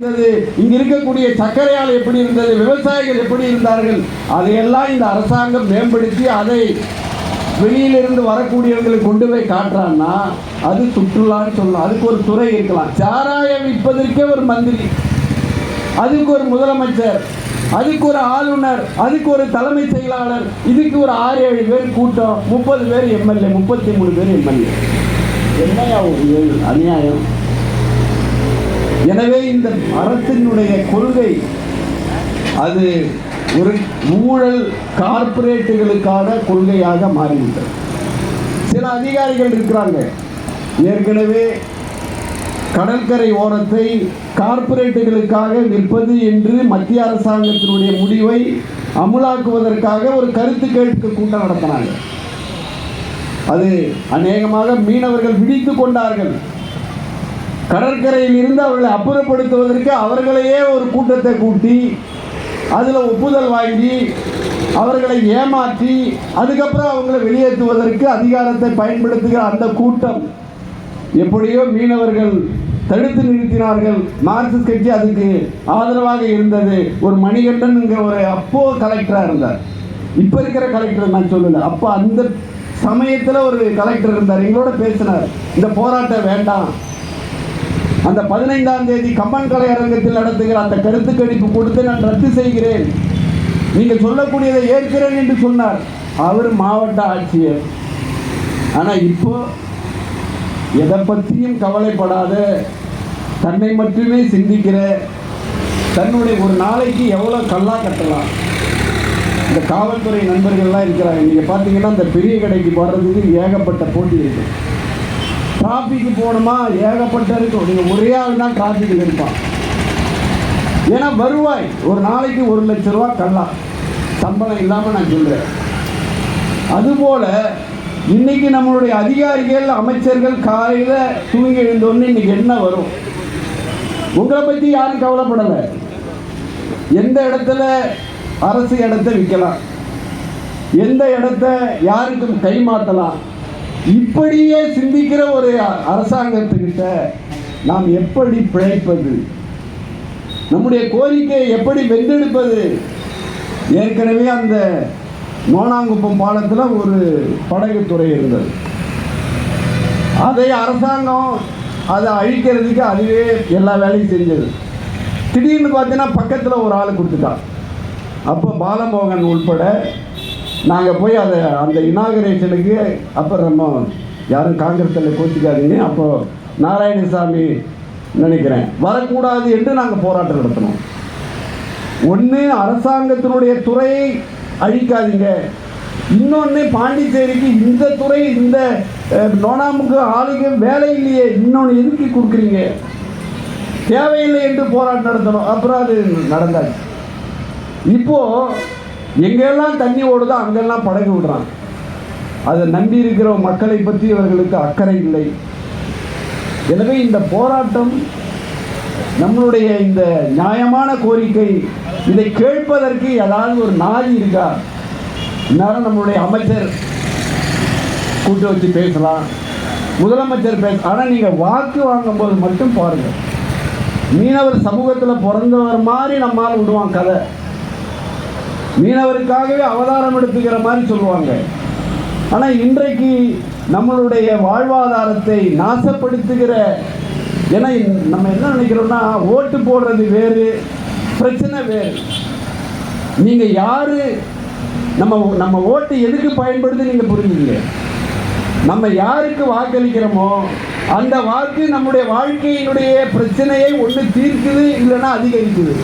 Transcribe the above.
இருந்தது. இங்க இருக்கக்கூடிய சர்க்கரை ஆலை எப்படி இருந்தது விவசாயிகள் எப்படி இருந்தார்கள் அதையெல்லாம் இந்த அரசாங்கம் மேம்படுத்தி அதை வெளியிலிருந்து வரக்கூடியவங்களுக்கு கொண்டு போய் காட்டுறான்னா அது சுற்றுலான்னு சொல்லலாம். அதுக்கு ஒரு துறை இருக்கலாம். சாராயம் விற்பதற்கே ஒரு மந்திரி அதுக்கு ஒரு முதலமைச்சர் அதுக்கு ஒரு ஆளுநர் அதுக்கு ஒரு தலைமைச் செயலாளர் இதுக்கு ஒரு ஆறு ஏழு பேர் கூட்டம் முப்பது பேர் எம்எல்ஏ முப்பத்தி மூணு பேர் எம்எல்ஏ. என்னையா ஒரு அநியாயம். எனவே இந்த அரசினுடைய கொள்கை அது ஒரு ஊழல் கார்ப்பரேட்டுகளுக்கான கொள்கையாக மாறிவிட்டது. சில அதிகாரிகள் இருக்கிறாங்க. ஏற்கனவே கடற்கரை ஓரத்தை கார்ப்பரேட்டுகளுக்காக விற்பது என்று மத்திய அரசாங்கத்தினுடைய முடிவை அமுலாக்குவதற்காக ஒரு கருத்து கேட்பு கூட்டம் நடத்தினாங்க. அது அநேகமாக மீனவர்கள் விழித்து கொண்டார்கள். கடற்கரையில் இருந்து அவர்களை அப்புறப்படுத்துவதற்கு அவர்களையே ஒரு கூட்டத்தை கூட்டி அதில் ஒப்புதல் வாங்கி அவர்களை ஏமாற்றி அதுக்கப்புறம் அவங்களை வெளியேற்றுவதற்கு அதிகாரத்தை பயன்படுத்துகிற அந்த கூட்டம் எப்படியோ மீனவர்கள் தடுத்து நிறுத்தினார்கள். மார்க்சிஸ்ட் கட்சி அதுக்கு ஆதரவாக இருந்தது. ஒரு மணிகண்டன்ங்கிற ஒரு அப்போ கலெக்டராக இருந்தார். இப்போ இருக்கிற கலெக்டர் நான் சொல்லலை. அப்போ அந்த சமயத்தில் ஒரு கலெக்டர் இருந்தார். எங்களோட பேசினார். இந்த போராட்டம் வேண்டாம். அந்த பதினைந்தாம் தேதி கம்பன் கலை அரங்கத்தில் நடத்துகிற அந்த கருத்து கணிப்பு கொடுத்து நான் ரத்து செய்கிறேன். நீங்கள் சொல்லக்கூடியதை ஏற்கிறேன் என்று சொன்னார். அவர் மாவட்ட ஆட்சியர். ஆனால் இப்போ எதை பற்றியும் கவலைப்படாத தன்னை மட்டுமே சிந்திக்கிற தன்னுடைய ஒரு நாளைக்கு எவ்வளோ கல்லா கட்டலாம். இந்த காவல்துறை நண்பர்கள்லாம் இருக்கிறாங்க. நீங்கள் பார்த்தீங்கன்னா இந்த பெரிய கடைக்கு போடுறதுக்கு ஏகப்பட்ட போட்டி இருக்குது டிராஃபிக்கு போகணுமா? ஏகப்பட்ட இருக்கும் நீங்கள் ஒரே ஆள் தான் டிராஃபிக்கில் இருப்பான் ஏன்னா வருவாய். ஒரு நாளைக்கு ஒரு லட்ச ரூபா கல்லா சம்பளம் இல்லாமல் நான் சொல்கிறேன் அதுபோல் இன்னைக்கு நம்மளுடைய அதிகாரிகள் அமைச்சர்கள் காலையில் தூங்கி எழுந்தோன்னு இன்னைக்கு என்ன வரும்? உங்களை பற்றி யாரும் கவலைப்படலை. எந்த இடத்துல அரசு இடத்த விற்கலாம்? எந்த இடத்த யாருக்கும் கைமாற்றலாம் இப்படியே சிந்திக்கிற ஒரு அரசாங்கத்துக்கிட்ட நாம் எப்படி பிழைப்பது நம்முடைய கோரிக்கையை எப்படி வென்றெடுப்பது? ஏற்கனவே அந்த நோனாங்குப்பம் பாலத்தில் ஒரு படகுத்துறை இருந்தது. அதை அரசாங்கம் அதை அழிக்கிறதுக்கு அதுவே எல்லா வேலையும் செஞ்சது. திடீர்னு பார்த்தீங்கன்னா பக்கத்தில் ஒரு ஆள் கொடுத்துட்டான். அப்போ பாலமோகன் உள்பட நாங்கள் போய் அதை அந்த இனாகரேஷனுக்கு அப்புறம் நம்ம யாரும் காங்கிரஸில் கோச்சிக்காதீங்க. அப்போ நாராயணசாமி நினைக்கிறேன். வரக்கூடாது என்று நாங்கள் போராட்டம் நடத்தினோம் ஒன்று அரசாங்கத்தினுடைய துறையை அழிக்காதீங்க. இன்னொன்று பாண்டிச்சேரிக்கு இந்த துறை இந்த நோனாமுக்கு ஆளுக்கு வேலை இல்லையே. இன்னொன்று எதுக்கு கொடுக்குறீங்க? தேவையில்லை என்று போராட்டம் நடத்தணும். அப்புறம் அது நடந்தாச்சு. இப்போது எங்கெல்லாம் தண்ணி ஓடுதோ அங்கெல்லாம் படகு விடுறான் அதை நம்பி இருக்கிற மக்களை பற்றி அவர்களுக்கு அக்கறை இல்லை. எனவே இந்த போராட்டம் நம்மளுடைய இந்த நியாயமான கோரிக்கை இதை கேட்பதற்கு ஏதாவது ஒரு நாதி இருக்கா இந்நேரம் நம்மளுடைய அமைச்சர் கூட்டு வச்சு பேசலாம். முதலமைச்சர் பேச ஆனால் நீங்கள் வாக்கு வாங்கும்போது மட்டும் பாருங்கள் மீனவர் சமூகத்தில் பிறந்தவர் மாதிரி நம்மால் விடுவான் கதை. மீனவருக்காகவே அவதாரம் எடுத்துக்கிற மாதிரி சொல்லுவாங்க. ஆனால் இன்றைக்கு நம்மளுடைய வாழ்வாதாரத்தை நாசப்படுத்துகிற ஏன்னா நம்ம என்ன நினைக்கிறோம்னா ஓட்டு போடுறது வேறு பிரச்சனை வேறு. நீங்கள் யாரு நம்ம நம்ம ஓட்டு எதுக்கு பயன்படுது நீங்கள் புரிஞ்சுங்க நம்ம யாருக்கு வாக்களிக்கிறோமோ அந்த வாக்கு நம்முடைய வாழ்க்கையினுடைய பிரச்சனையை ஒன்று தீர்க்குது இல்லைன்னா அதிகரிக்குது.